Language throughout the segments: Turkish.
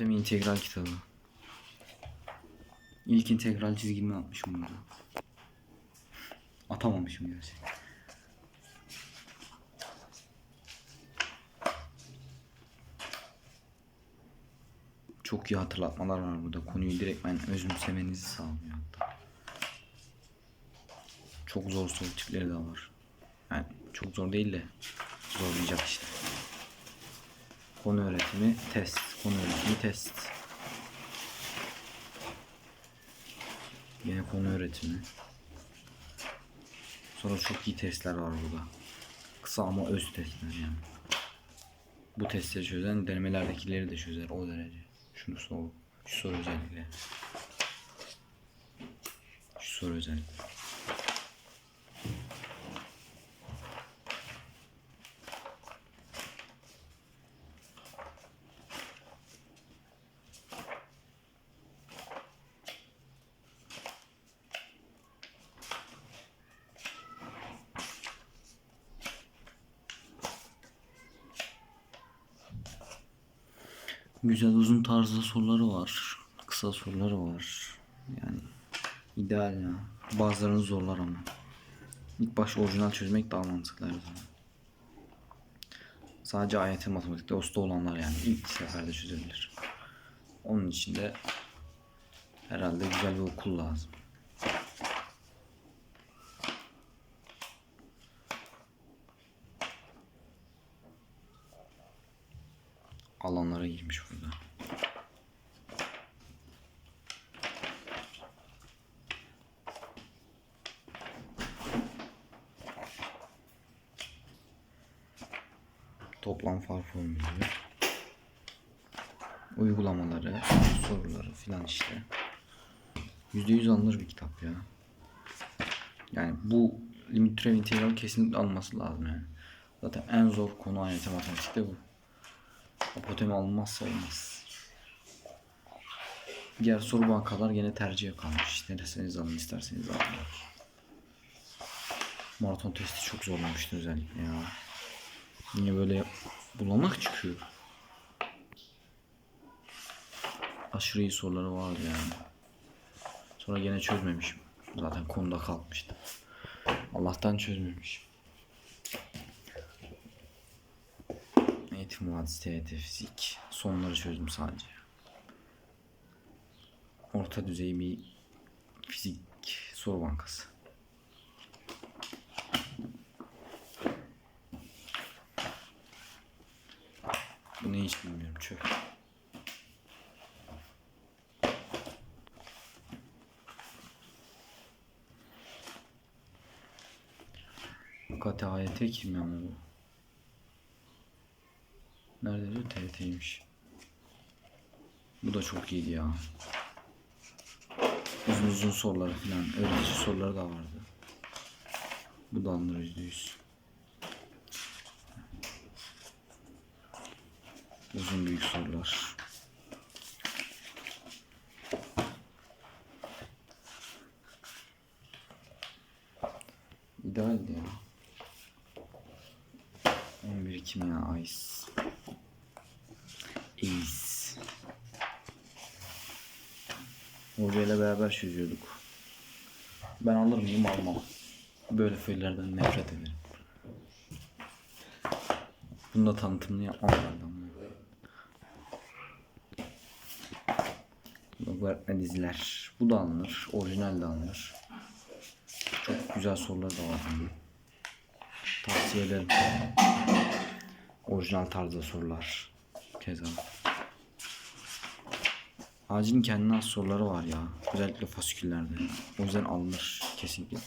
Potem integral kitabı. İlk integral çizgimi atmışım burada. Atamamışım gerçi. Çok iyi hatırlatmalar var burada. Konuyu direkt ben özümsemenizi sağlıyor hatta. Çok zor soru tipleri de var. Yani çok zor değil de zorlayacak işte. Konu öğretimi test. Konu öğretimi test. Yine konu öğretimi. Sonra çok iyi testler var burada. Kısa ama öz testler yani. Bu testleri çözen denemelerdekileri de çözer o derece. Şunu sor. Şu soru özellikle. Şu soru özellikle. Güzel uzun tarzda soruları var. Kısa soruları var. Yani ideal ya. Bazılarını zorlar ama. İlk başta orijinal çözmek daha mantıklı her zaman. Sadece AYT matematikte usta olanlar yani ilk seferde çözebilir. Onun için de herhalde güzel bir okul lazım. Alanlara girmiş burada. Toplam far formülü. Uygulamaları, soruları filan işte. %100 alınır bir kitap ya. Yani bu limit türev integral kesinlikle alınması lazım yani. Zaten en zor konu AYT matematikte bu. Apotemi alınmazsa olmaz. Diğer soru bankalar gene tercihe kalmış. Neresiniz alın isterseniz alın. Maraton testi çok zorlamıştı özellikle ya. Niye böyle bulanık çıkıyor? Aşırı iyi soruları vardı yani. Sonra gene çözmemişim. Zaten konuda kalmıştı. Allah'tan çözmemişim. Eğitim mühendisi, TYT, fizik. Sonları çözdüm sadece. Orta düzey bir fizik soru bankası. Bu ne hiç bilmiyorum çöp. KTAYT kim ya bu? Nerede diyor? TRT'ymiş. Bu da çok iyiydi ya. Uzun uzun soruları falan. Öğretici soruları da vardı. Bu da yüzde yüz. Uzun büyük sorular. İdealdi ya. 11 kimya ice. Ace. Hocayla beraber çözüyorduk. Ben alır mıyım almam. Böyle föylerden nefret ederim. Bunda tanıtımını yapmam öğretmen diziler. Bu da alınır. Orijinal de alınır. Çok güzel sorular da var. Tavsiye ederim. Orijinal tarzda sorular. Keza. Acilin kendine has soruları var ya. Özellikle fasiküllerde. O yüzden alınır kesinlikle.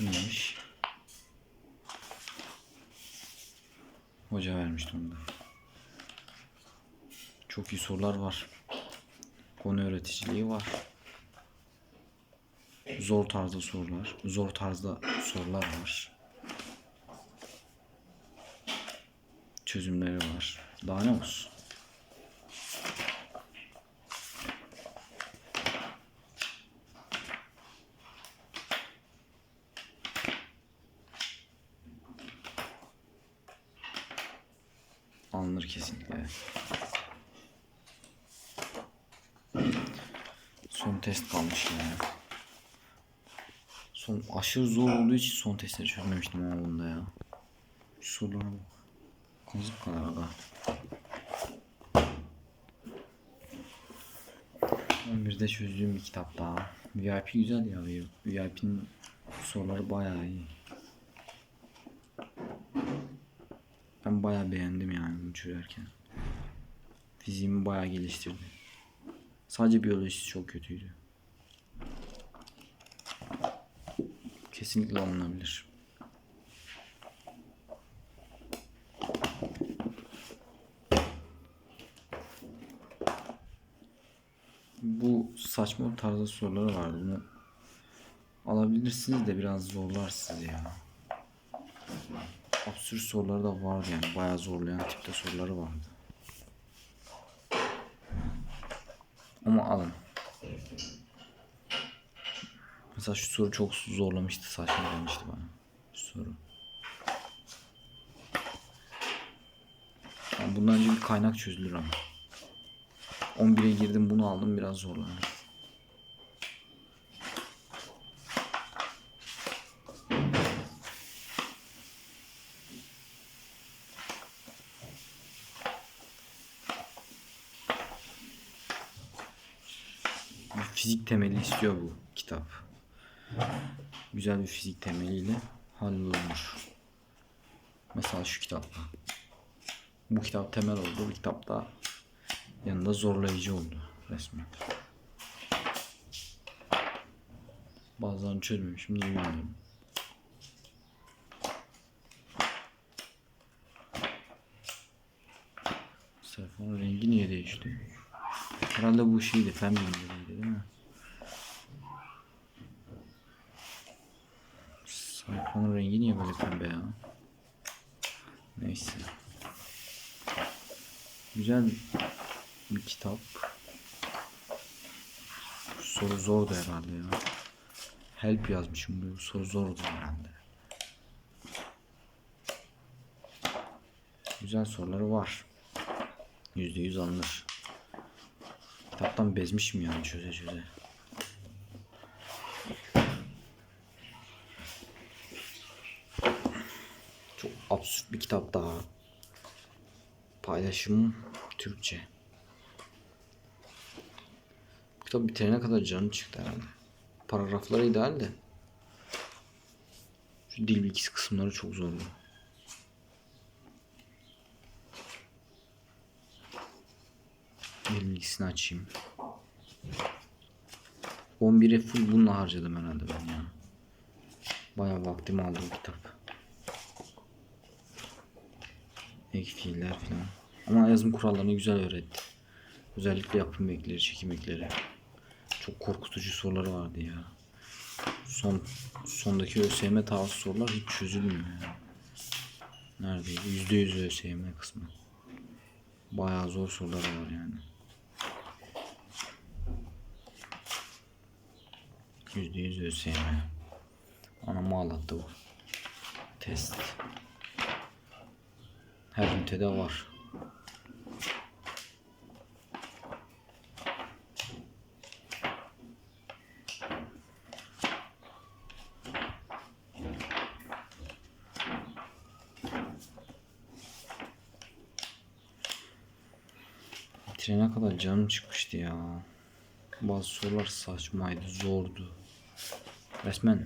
Neymiş? Hoca vermişti onu da. Çok iyi sorular var. Konu öğreticiliği var. Zor tarzda sorular. Zor tarzda sorular var. çözümleri var. Daha ne olsun? Alınır kesinlikle. Son test kalmış. Yani. Son aşırı zor olduğu için son testleri çözmemiştim ama bunda ya. Şu sorulara bak. Kazık kadar aga. 11'de çözdüğüm bir kitap daha. VIP güzel ya. VIP'nin soruları bayağı iyi. Ben bayağı beğendim yani bunu çözerken. Fiziğimi bayağı geliştirdi. Sadece biyolojisi çok kötüydü. Kesinlikle alınabilir. Bu saçma tarzda soruları vardı. Bunu alabilirsiniz de biraz zorlar sizi ya. Absürt soruları da vardı yani. Bayağı zorlayan tipte soruları vardı. Ama alın. Mesela şu soru çok zorlamıştı, saçma gelmişti bana. Şu soru. Yani bundan önce bir kaynak çözülür ama. 11'e girdim bunu aldım biraz zorlandım. Fizik temeli istiyor bu kitap. Güzel bir fizik temeliyle hallolmuş. Mesela şu kitapla. Bu kitap temel oldu. Bu kitap da yanında zorlayıcı oldu resmen. Bazılarını çözmemişim de bilmiyorum. Sayfanın rengi niye değişti? Herhalde bu şeydi, fen bilimleriydi değil mi? Sayfanın rengi niye böyle pembe ya? Neyse. Güzel bir kitap. Soru zordu herhalde ya. Help yazmışım bu soru zordu herhalde. Güzel soruları var. Yüzde yüz alınır. Kitaptan bezmişim yani çöze çöze. Çok absürt bir kitap daha. Paylaşım Türkçe. Kitap bitirene kadar canım çıktı herhalde. Paragrafları ideal de. Şu dil bilgisi kısımları çok zorlu. Dil bilgisini açayım. 11'e full bununla harcadım herhalde ben ya. Bayağı vaktimi aldı bu kitap. Ek fiiller falan. Ama yazım kurallarını güzel öğretti. Özellikle yapım ekleri, çekim ekleri. Çok korkutucu soruları vardı ya. Son sondaki ÖSYM tarzı sorular hiç çözülmüyor ya. Neredeydi? Yüzde yüz ÖSYM kısmı. Bayağı zor sorular var yani. Yüzde yüz ÖSYM. Anamı ağlattı bu. Test. Her ünitede var. Bitirene kadar canım çıkmıştı ya. Bazı sorular saçmaydı, zordu. Resmen